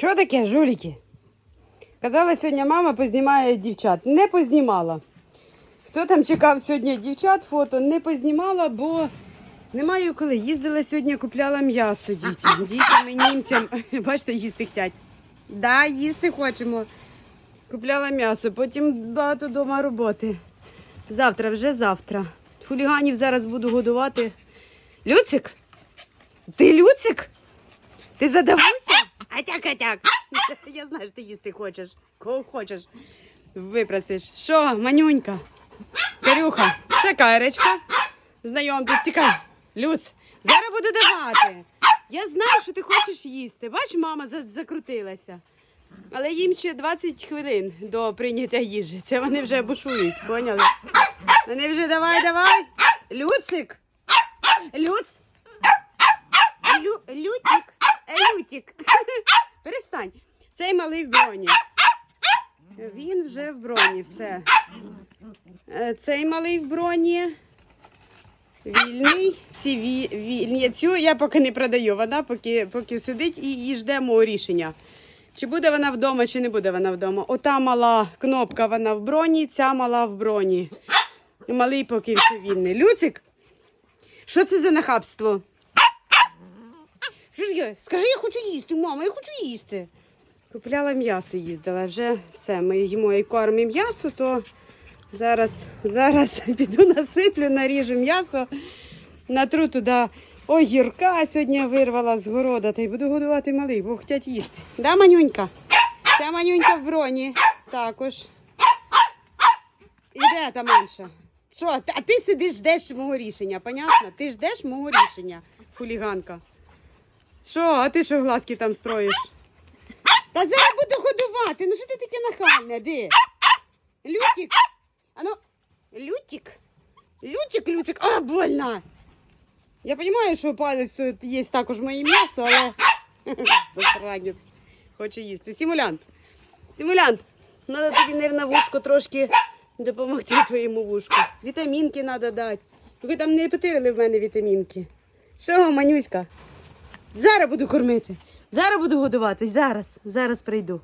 Що таке, жуліки? Казала сьогодні мама познімає дівчат. Не познімала. Хто там чекав сьогодні дівчат, фото не познімала, бо немає коли. Їздила сьогодні, купляла м'ясо дітям. Дітям і німцям. Бачите, їсти хотять. Да, їсти хочемо. Купляла м'ясо, потім багато вдома роботи. Завтра, вже завтра. Хуліганів зараз буду годувати. Люцик? Ти Люцик? Ти задавався? Атяк, атяк. Я знаю, що ти їсти хочеш. Кого хочеш. Випросиш. Що, манюнька? Карюха, це Кайрочка. Знайомтесь, тікай. Люц, зараз буду давати. Я знаю, що ти хочеш їсти. Бач, мама за- закрутилася. Але їм ще 20 хвилин до прийняття їжі. Це вони вже бушують, поняли? Вони вже давай, давай. Люцик. Люц. Лю, лютик. Е, Лютик. Перестань. Цей малий в броні. Він вже в броні, все. Е, Цей малий в броні. Вільний. Ці ві, вільні. Цю я поки не продаю. Вона поки, поки сидить і, і жде мого рішення. Чи буде вона вдома, чи не буде вона вдома. Ота мала кнопка, вона в броні, ця мала в броні. Малий поки все вільний. Люцик, що це за нахабство? Що ж я? Скажи, я хочу їсти, мама, я хочу їсти. Купляла м'ясо, їздила. Вже все, ми їмо і кормимо м'ясо, то зараз, зараз піду насиплю, наріжу м'ясо, натру туди огірка сьогодні вирвала з города та й буду годувати малий, бо хочуть їсти. Да, манюнька? Ця манюнька в броні також. Іде та менша. Що, а ти сидиш, ждеш мого рішення, понятно? Ти ждеш мого рішення, хуліганка. Що, а ти що глазки там строїш? Та зараз буду годувати. Ну що ти таке нахальне, де? Лютик. А ну, Лютик. Лютик, Лютик. А, больно. Я розумію, що палець є також моє м'ясо, але засранець. Хоче їсти. Симулянт. Симулянт. Надо тобі, нервно, вушко трошки допомогти твоєму вушку. Вітамінки треба дати. Ви там не потирили в мене вітамінки. Що, манюська? Зараз буду кормити. Зараз буду годувати. Зараз. Зараз прийду.